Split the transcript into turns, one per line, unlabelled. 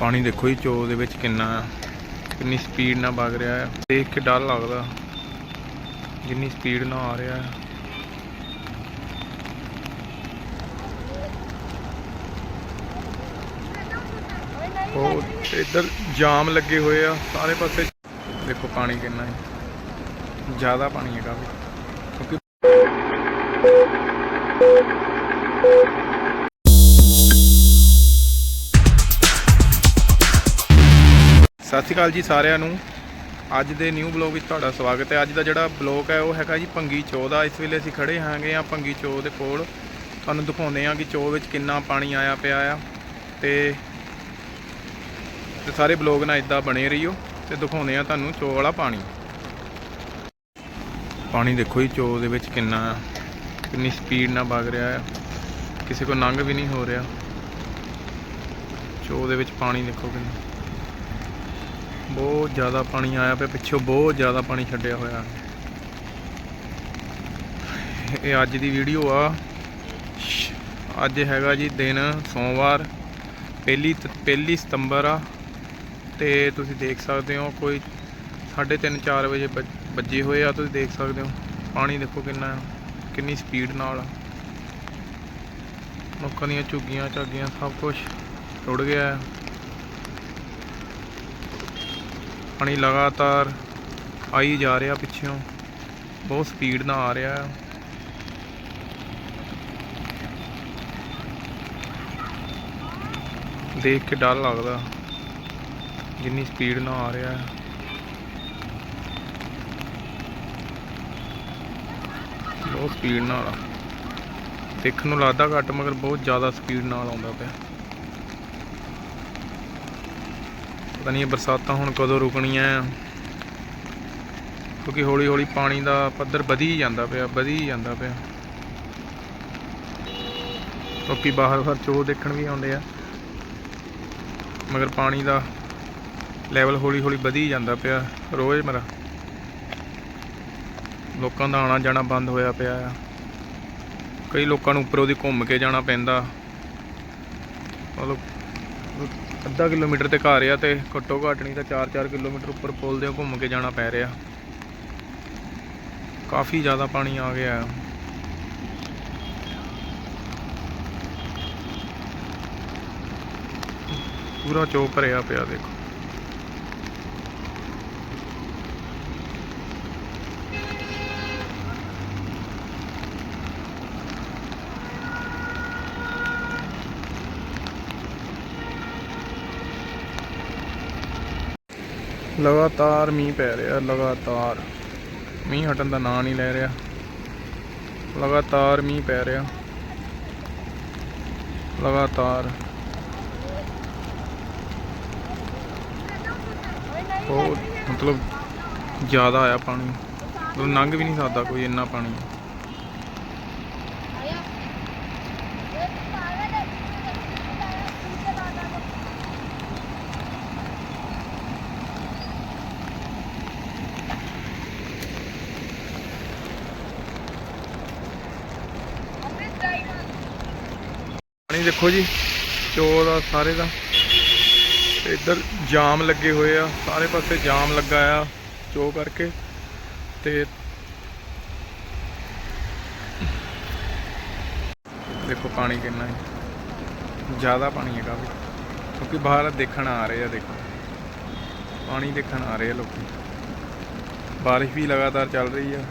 ਪਾਣੀ ਦੇਖੋ ਜੀ, ਚੋ ਦੇ ਵਿੱਚ ਕਿੰਨਾ ਆ ਕਿੰਨੀ ਸਪੀਡ ਨਾਲ ਵਗ ਰਿਹਾ ਆ ਦੇਖ ਕੇ ਡਰ ਲੱਗਦਾ, ਜਿੰਨੀ ਸਪੀਡ ਨਾਲ ਆ ਰਿਹਾ ਆ ਉਹ ਇੱਧਰ ਜਾਮ ਲੱਗੇ ਹੋਏ ਆ, ਸਾਰੇ ਪਾਸੇ। ਦੇਖੋ ਪਾਣੀ ਕਿੰਨਾ ਹੈ। ਜ਼ਿਆਦਾ ਪਾਣੀ ਹੈ ਕਾਫੀ। ਕਿਉਂਕਿ ਸਤਿ ਸ਼੍ਰੀ ਅਕਾਲ ਜੀ ਸਾਰਿਆਂ ਨੂੰ। ਅੱਜ ਦੇ ਨਿਊ ਬਲੌਗ ਵਿੱਚ ਤੁਹਾਡਾ ਸਵਾਗਤ ਹੈ। ਅੱਜ ਦਾ ਜਿਹੜਾ ਬਲੌਗ ਹੈ, ਉਹ ਹੈਗਾ ਜੀ ਭੰਗੀ ਚੋ ਦਾ। ਇਸ ਵੇਲੇ ਅਸੀਂ ਖੜੇ ਹਾਂਗੇ ਆ ਭੰਗੀ ਚੋ ਦੇ ਕੋਲ। ਤੁਹਾਨੂੰ ਦਿਖਾਉਂਦੇ ਆ ਕਿ ਚੋ ਵਿੱਚ ਕਿੰਨਾ ਪਾਣੀ ਆਇਆ ਪਿਆ ਆ। ਤੇ ਤੇ ਸਾਰੇ ਬਲੌਗ ਨਾਲ ਇਦਾਂ ਬਣੇ ਰਹੀਓ ਤੇ ਦਿਖਾਉਂਦੇ ਆ ਤੁਹਾਨੂੰ ਚੋ ਵਾਲਾ ਪਾਣੀ। ਪਾਣੀ ਦੇਖੋ ਜੀ, ਚੋ ਦੇ ਵਿੱਚ ਕਿੰਨਾ, ਕਿੰਨੀ ਸਪੀਡ ਨਾਲ ਵਗ ਰਿਹਾ ਆ। ਕਿਸੇ ਕੋ ਨੰਗ ਵੀ ਨਹੀਂ ਹੋ ਰਿਹਾ। ਚੋ ਦੇ ਵਿੱਚ ਪਾਣੀ ਦੇਖੋ ਕਿੰਨਾ। ਬਹੁਤ ਜ਼ਿਆਦਾ ਪਾਣੀ ਆਇਆ ਪਿਆ ਪਿੱਛੋਂ ਬਹੁਤ ਜ਼ਿਆਦਾ ਪਾਣੀ ਛੱਡਿਆ ਹੋਇਆ। ਇਹ ਅੱਜ ਦੀ ਵੀਡੀਓ ਆ। ਅੱਜ ਹੈਗਾ ਜੀ ਦਿਨ ਸੋਮਵਾਰ ਪਹਿਲੀ ਤ- ਪਹਿਲੀ ਸਤੰਬਰ ਆ। ਤੇ ਤੁਸੀਂ ਦੇਖ ਸਕਦੇ ਹੋ ਕੋਈ 3:30 4 ਵਜੇ ਵੱਜੇ ਹੋਏ ਆ ਤੁਸੀਂ ਦੇਖ ਸਕਦੇ ਹੋ। ਪਾਣੀ ਦੇਖੋ ਕਿੰਨਾ ਆ, ਕਿੰਨੀ ਸਪੀਡ ਨਾਲ ਆ। ਲੋਕਾਂ ਦੀਆਂ ਝੁੱਗੀਆਂ ਝਾਗੀਆਂ ਸਭ ਕੁਝ ਰੁੜ ਗਿਆ। ਹੈ ਪਾਣੀ ਲਗਾਤਾਰ ਆਈ ਜਾ ਰਿਹਾ ਪਿੱਛੋਂ। ਬਹੁਤ ਸਪੀਡ ਨਾਲ ਆ ਰਿਹਾ। ਹੈ ਦੇਖ ਕੇ ਡਰ ਲੱਗਦਾ। ਜਿੰਨੀ ਸਪੀਡ ਨਾਲ ਆ ਰਿਹਾ। ਹੈ ਬਹੁਤ ਸਪੀਡ ਨਾਲ ਆ। ਦੇਖਣ ਨੂੰ ਲੱਗਦਾ ਘੱਟ, ਮਗਰ ਬਹੁਤ ਜ਼ਿਆਦਾ ਸਪੀਡ ਨਾਲ ਆਉਂਦਾ ਪਿਆ। ਪਤਾ ਨਹੀਂ ਬਰਸਾਤਾਂ ਹੁਣ ਕਦੋਂ ਰੁਕਣੀਆਂ ਕਿਉਂਕਿ ਹੌਲੀ ਹੌਲੀ ਪਾਣੀ ਦਾ ਪੱਧਰ ਵਧੀ ਜਾਂਦਾ ਪਿਆ, ਵਧੀ ਜਾਂਦਾ ਪਿਆ। ਲੋਕੀ ਬਾਹਰ ਬਾਹਰ ਚੋ ਦੇਖਣ ਵੀ ਆਉਂਦੇ ਆ। ਮਗਰ ਪਾਣੀ ਦਾ ਲੈਵਲ ਹੌਲੀ ਹੌਲੀ ਵਧੀ ਜਾਂਦਾ ਪਿਆ ਰੋਜ਼ ਮਰਾ ਲੋਕਾਂ ਦਾ ਆਣਾ ਜਾਣਾ ਬੰਦ ਹੋਇਆ ਪਿਆ ਆ। ਕਈ ਲੋਕਾਂ ਨੂੰ ਉੱਪਰੋਂ ਦੀ ਘੁੰਮ ਕੇ ਜਾਣਾ ਪੈਂਦਾ। ਮਤਲਬ ਅੱਧਾ ਕਿਲੋਮੀਟਰ ਤੇ ਘਰ ਆ ਤੇ ਘੱਟੋ ਘੱਟ ਨਹੀਂ ਤਾਂ 4-4 ਕਿਲੋਮੀਟਰ ਉੱਪਰ ਪੁਲ ਦੇ ਘੁੰਮ ਕੇ ਜਾਣਾ ਪੈ ਰਿਹਾ। ਕਾਫੀ ਜ਼ਿਆਦਾ ਪਾਣੀ ਆ ਗਿਆ। ਹੈ ਪੂਰਾ ਚੋ ਭਰਿਆ ਪਿਆ, ਦੇਖੋ। ਲਗਾਤਾਰ ਮੀਂਹ ਪੈ ਰਿਹਾ, ਲਗਾਤਾਰ। ਮੀਂਹ ਹਟਣ ਦਾ ਨਾਂ ਨਹੀਂ ਲੈ ਰਿਹਾ। ਲਗਾਤਾਰ ਮੀਂਹ ਪੈ ਰਿਹਾ। ਲਗਾਤਾਰ। ਉਹ ਮਤਲਬ ਜ਼ਿਆਦਾ ਆਇਆ ਪਾਣੀ। ਮਤਲਬ ਲੰਘ ਵੀ ਨਹੀਂ ਸਕਦਾ ਕੋਈ ਇੰਨਾ ਪਾਣੀ। ਦੇਖੋ ਜੀ ਚੋ ਦਾ ਸਾਰੇ ਦਾ। ਇੱਧਰ ਜਾਮ ਲੱਗੇ ਹੋਏ ਆ, ਸਾਰੇ ਪਾਸੇ ਜਾਮ ਲੱਗਾ ਆ ਚੋ ਕਰਕੇ। ਤੇ ਦੇਖੋ ਪਾਣੀ ਕਿੰਨਾ ਹੈ। ਜ਼ਿਆਦਾ ਪਾਣੀ ਹੈ ਕਾਫੀ, ਕਿਉਂਕਿ ਬਾਹਰ ਦੇਖਣ ਆ ਰਹੇ ਆ, ਦੇਖੋ। ਪਾਣੀ ਦੇਖਣ ਆ ਰਹੇ ਆ ਲੋਕੀ। ਬਾਰਿਸ਼ ਵੀ ਲਗਾਤਾਰ ਚੱਲ ਰਹੀ ਆ।